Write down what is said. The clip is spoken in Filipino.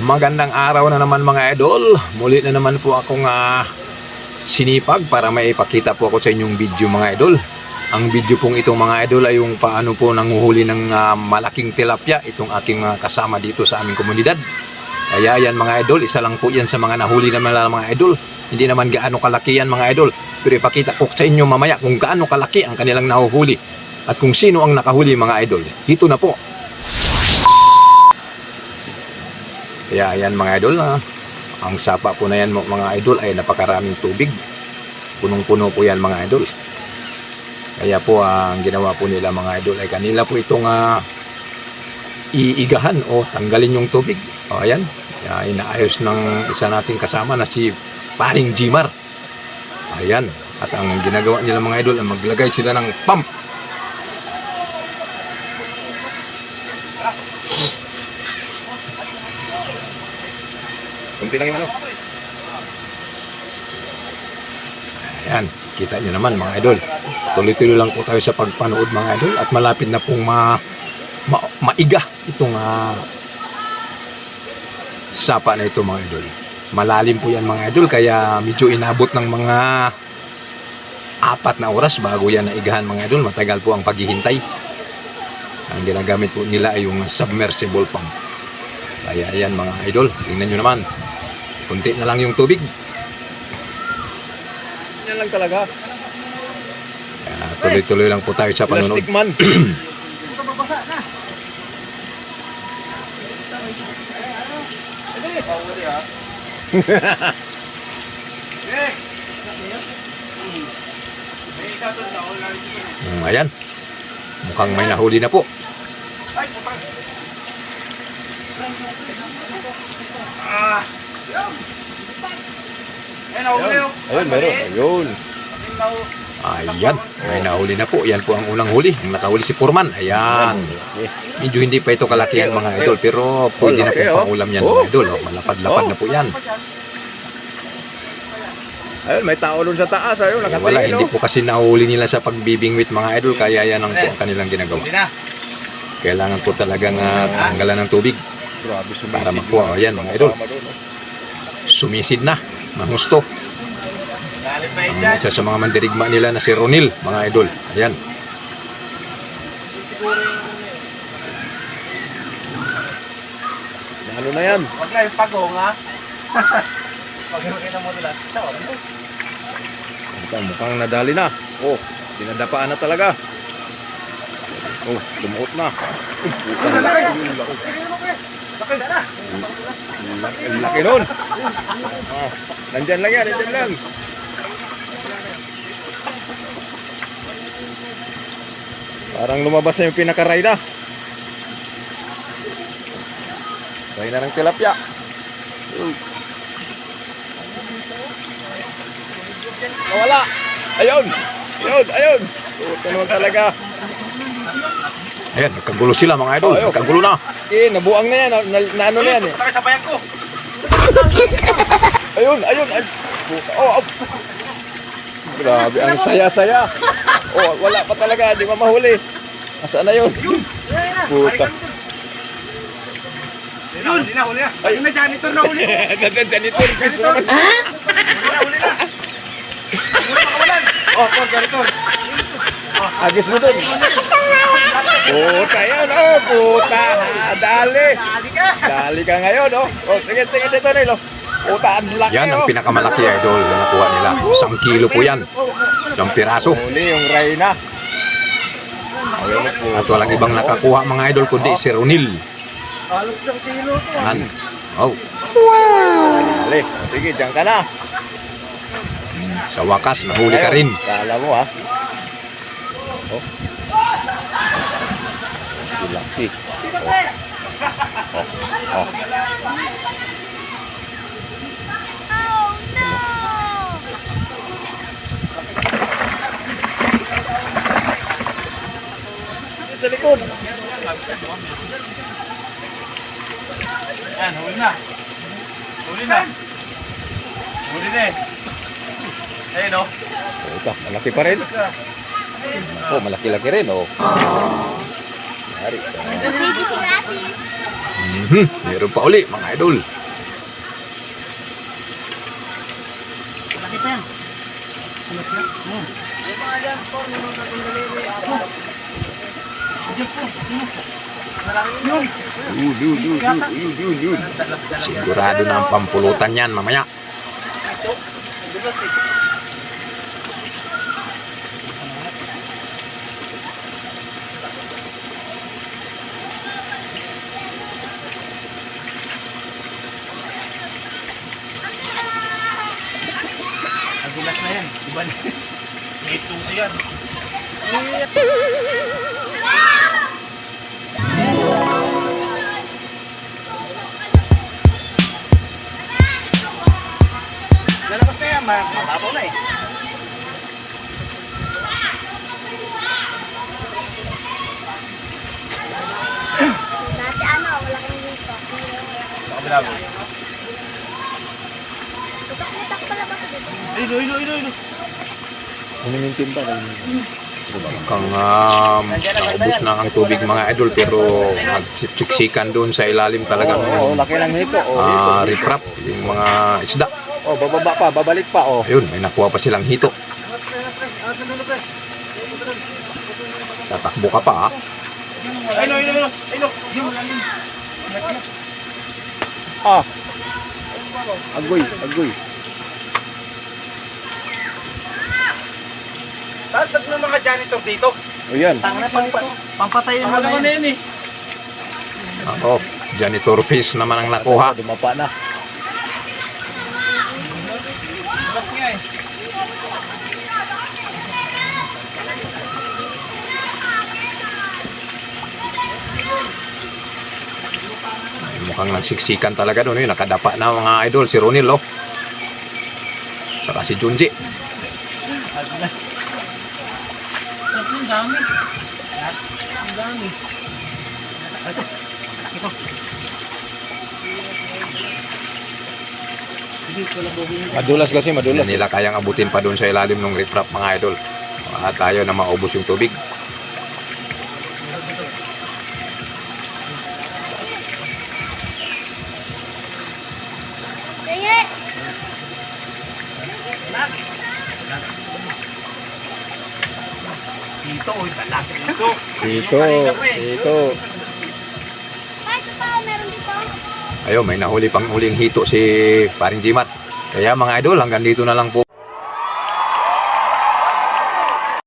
Magandang araw na naman mga idol. Muli na naman po akong ah, sinipag para may ipakita po ako sa inyong video mga idol. Ang video pong itong mga idol ay yung paano po nanguhuli ng ah, malaking tilapia itong aking mga kasama dito sa aming komunidad. Kaya yan mga idol, isa lang po yan sa mga nahuli naman lang mga idol. Hindi naman gaano kalaki yan mga idol. Pero ipakita ko sa inyo mamaya kung gaano kalaki ang kanilang nahuhuli at kung sino ang nakahuli mga idol. Dito na po. Kaya ayan mga idol, ah, ang sapa po na yan mga idol ay napakaraming tubig. Punong-puno po yan mga idol. Kaya po ah, ang ginawa po nila mga idol ay kanila po itong ah, iigahan o tanggalin yung tubig. O ayan, Kaya inaayos ng isa nating kasama na si Paring Jimar. Ayan, at ang ginagawa nila mga idol ay maglagay sila ng pump. Kunti lang yung ano. Ayan, kita nyo naman mga idol. Tuloy-tuloy lang po tayo sa pagpanood mga idol at malapit na pong ma, ma maiga itong ah, sapa na ito mga idol. Malalim po yan mga idol kaya medyo inabot ng mga apat na oras bago yan naigahan mga idol. Matagal po ang paghihintay. Ang ginagamit po nila ay yung submersible pump. Kaya ayan mga idol, tingnan nyo naman. Kunti na lang yung tubig. Yan lang talaga. Kaya tuloy-tuloy lang po tayo sa panonood. Plastic man. Mm, ayan. Mukhang may nahuli na po. Ayun, meron. Ayun. Ayan, may nahuli na po. Yan po ang unang huli. Ang nakahuli si Purman. Ayan. Medyo hindi pa ito kalakihan mga idol, pero pwede na po pangulam yan mga idol. Oh, malapad-lapad na po yan. Ayun, may tao doon sa taas. Ayun, nakatingin. wala, hindi oh. po kasi nahuli nila sa pagbibingwit mga idol, kaya yan ang po ang kanilang ginagawa. Kailangan po talagang uh, tanggalan ng tubig para makuha. Ayan mga idol, oh. Sumisid na, mahusto. Ang isa sa mga mandirigma nila na si Ronil, mga idol. Ayan. Ano na yan? Huwag na yung pagong ha. Pag na mo nila. Tawa mo. Ito, mukhang nadali na. Oh, dinadapaan na talaga. Oh, lumuot na. Uy, puta Ang laki- nun. Ah, nandyan lang yan, nandyan lang. Parang lumabas na yung pinaka-ray na. Ray na ng tilapia. Nawala. Ayun. Ayun, ayun. Naman talaga. Ayan, nagkagulo sila mga idol. Oh. Nagkagulo na. Eh, nabuang na yan. Na, na, na ano na yan eh. Takay sa bayan ko. Ayun, ayun. ayun. Puta. Oh, oh. Grabe, ang saya-saya. Oh, wala pa talaga. Di ba mahuli? Nasaan na yun? Puta. Yun. Huli na, huli na. Ay. Ayun na, janitor na huli. Janitor, piso naman. Huli na, huli na. Huli na kawalan. Oh, por janitor. Agis mo dun. Puta yan, oh. Puta. Ha, dali. Dali ka. Dali ka ngayon, oh. Oh, sige, sige dito, Nilo. Puta, ang laki, Yan ang oh. pinakamalaki idol na nakuha nila. Isang kilo po yan. Isang piraso. Huli yung Reyna. At walang ibang nakakuha mga idol kundi si Ronil. Halos ng kilo to. Yan. Oh, Dali. Sige, dyan ka na. sa wakas nahuli ka rin. Kala mo ha. Oh. Laki. Oh. Oh. Oh. Sa likod. Yan, huli na. Huli na. Huli na eh. Ayun oh. Puta, malaki pa rin. Oh, malaki-laki rin, oh. Yari. Baby si Rafi. Mhm, meron pa uli mga idol. Laki pa yan. Ano siya? Ayan. Yun. Yun, yun, yun, yun, yun, yun, yun. Sigurado na ang pampulutan yan mamaya. Nagulat Mababaw na eh. Dati ano, wala kang dito. Sa kabila mo. Tutak-tutak pala ba ito dito? Ilo, ilo, ilo, ilo. Humimintin pa kayo. Kang um, naubos na ang tubig mga idol pero nagsiksikan doon sa ilalim talaga Oo, oh, ng laki ng hito. Oh, ah, hito. riprap, yung mga isda. Oh, bababa pa, babalik pa, oh. Ayun, may nakuha pa silang hito. Tatakbo ka pa ah. Ilo, ilo, ilo. Ilo. Ah. Agoy, agoy. Tatag ng mga janitor dito. O yan. Pampatayin mo na yan eh. Ako, janitor fish naman ang nakuha. Dumapa na. Mukhang nagsiksikan talaga doon. Yun, nakadapa na mga idol. Si Ronil, oh. Saka si Junji. Ang dami. Ang dami. Madulas kasi, madulas. Hindi nila kayang abutin pa doon sa ilalim ng riprap mga idol. At tayo na maubos yung tubig. Dito, oy, talaki dito. Dito, dito. Ayun, may nahuli pang huling hito si Paring Jimat. Kaya mga idol, hanggang dito na lang po.